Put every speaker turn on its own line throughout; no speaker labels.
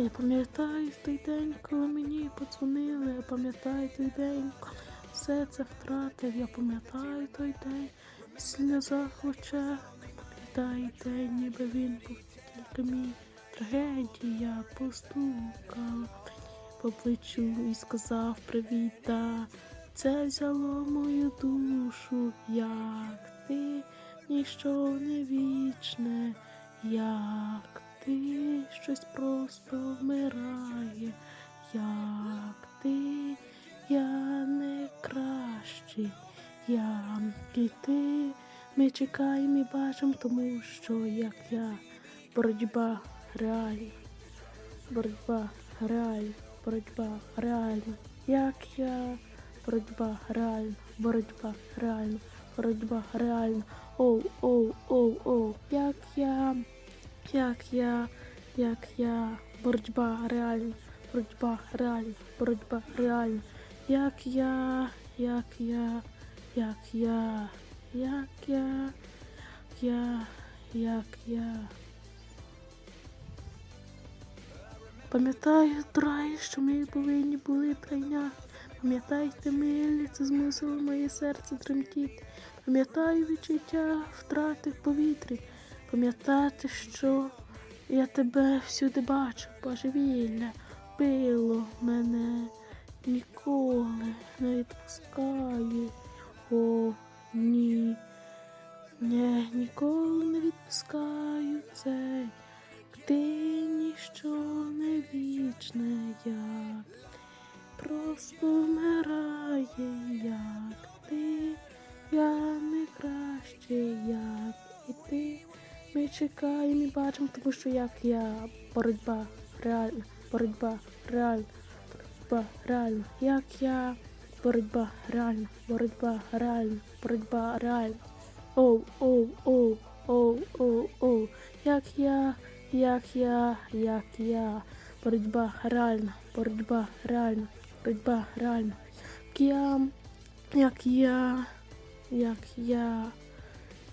Я пам'ятаю той день, коли мені подзвонили, я пам'ятаю той день, коли все це втратив, я пам'ятаю той день, в сльозах в очах, пам'ятаю день, ніби він був тільки мій трагедія, постукав по плечу і сказав привіт, да. Це взяло мою душу, як ти, ніщо не вічне, як ти щось просто вмирає, як ти, я не кращий, я і ти. Ми чекаємо і бачимо, тому що як я, боротьба реальна, боротьба реальна, боротьба реальна, як я, боротьба реальна, боротьба реальна, боротьба реальна. Оу, оу, оу, оу, як я, як я, як я, боротьба реальна, боротьба реальна, боротьба реальна, як я, як я, як я, як я, як я, як я. Пам'ятаю драй, що ми повинні були прийняти. Пам'ятайте, милі, це змусило моє серце тремтіти. Пам'ятаю відчуття втрати в повітрі. Пам'ятати, що я тебе всюди бачу, божевілля, било мене ніколи не відпускає. О, ні. Не, ніколи не відпускаю цей. Ти ніщо не вічне, як просто вмирає, як ти, я не краще, як. Ми чекаємо і бачимо, тому що як я боротьба реальна, боротьба реальна, боротьба реальна, як я боротьба реальна, боротьба реальна, боротьба реальна. Оу, оу, оу, оу, оу, оу, як я, як я, як я, боротьба реальна, боротьба реальна, боротьба реальна. Як я, як я, як я,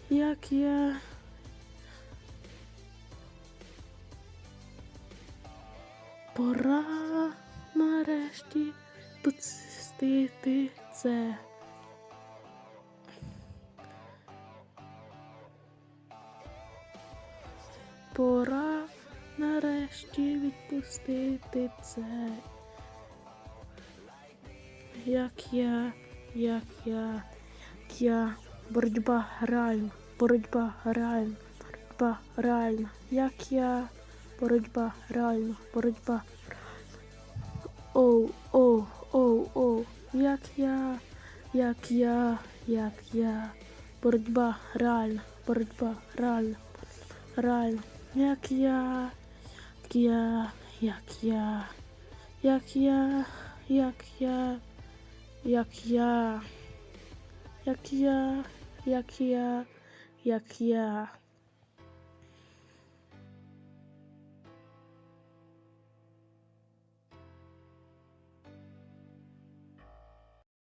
як я. Пора нарешті пустити це. Пора нарешті відпустити це. Як я, як я, як я, боротьба реальна, боротьба реальна, боротьба реальна, як я, боротьба реальна, боротьба. Оу, оу, оу, оу, як я, як я, як я, боротьба реальна, боротьба реальна, реальна, як я, як я, як я, як я, як я, як я, як я, як я, як я.